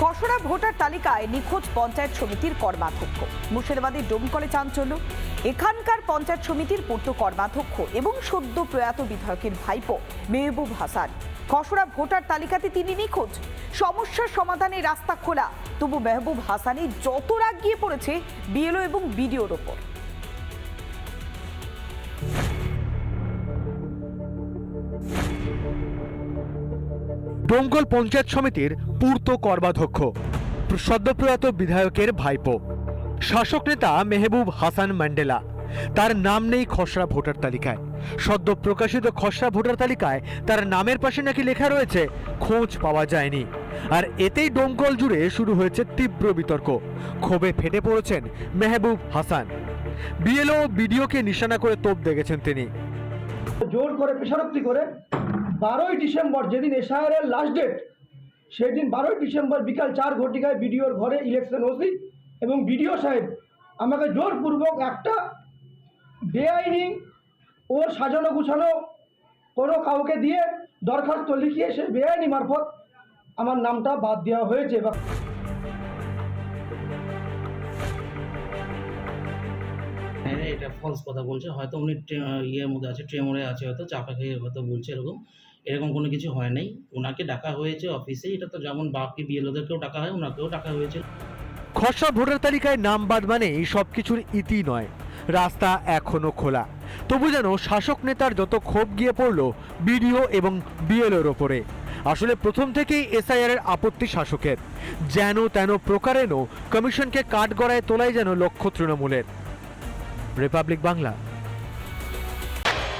খসড়া ভোটার তালিকায় নিখোঁজ পঞ্চায়েত সমিতির কর্মাধ্যক্ষ। মুর্শিদাবাদের ডোমকলে চাঞ্চল্য। এখানকার পঞ্চায়েত সমিতির পূর্ত কর্মাধ্যক্ষ এবং সদ্য প্রয়াত বিধায়কের ভাইপো মেহবুব হাসান। খসড়া ভোটার তালিকাতে তিনি নিখোঁজ। সমস্যার সমাধানে রাস্তা খোলা। তবু মেহবুব হাসানের যত রাগ গিয়ে পড়েছে, বিএলও এবং বিডিওর ওপর। ডোমকল পঞ্চায়েত সমিতির পূর্ত কর্মাধ্যক্ষ, সদ্যপ্রয়াত বিধায়কের ভাইপো। শাসক নেতা মেহবুব হাসান ম্যান্ডেলা। তার নাম নেই খসড়া ভোটার তালিকায়। সদ্য প্রকাশিত খসড়া ভোটার তালিকায় তার নামের পাশে নাকি লেখা রয়েছে, খোঁজ পাওয়া যায়নি। আর এতেই ডোমকল জুড়ে শুরু হয়েছে তীব্র বিতর্ক। ক্ষোভে ফেটে পড়েছেন মেহবুব হাসান। বিএলও বিডিওকে নিশানা করে তোপ দেখেছেন তিনি। জোর করে, পেশারক্তি করে বারোই ডিসেম্বর যেদিন এসআইআর এর লাস্ট ডেট সেই দিন বারোই ডিসেম্বর বিকাল চার ঘটিকায় বিডিওর ঘরে ইলেকশন ওসি এবং বিডিও সাহেব আমাকে জোরপূর্বক একটা বেআইনি ওর সাজানো গুছানো কোনো কাউকে দিয়ে দরখাস্ত লিখিয়ে সে বেআইনি মারফত আমার নামটা বাদ দেওয়া হয়েছে বা হ্যাঁ এটা ফলস কথা বলছে। হয়তো উনি ইয়ের মধ্যে আছে ট্রেমরে আছে, হয়তো চাপা খেয়ে হয়তো বলছে এরকম। এরকম কোনো কিছু হয় নাই। ওনাকে ডাকা হয়েছে অফিসে এটা তো যেমন বাকি বিএলওদেরকেও ডাকা হয় ওনাকেও ডাকা হয়েছে। খসড়া ভোটার তালিকায় নাম বাদ মানে সব কিছুর ইতি নয়। রাস্তা এখনও খোলা। তবু যেন শাসক নেতার যত ক্ষোভ গিয়ে পড়ল বিডিও এবং বিএলওর ওপরে। আসলে প্রথম থেকেই এসআইআর এর আপত্তি শাসকের। যেন তেন প্রকারেণ কমিশনকে কাঠগড়ায় তোলাই যেন লক্ষ্য তৃণমূলের। রিপাবলিক বাংলা।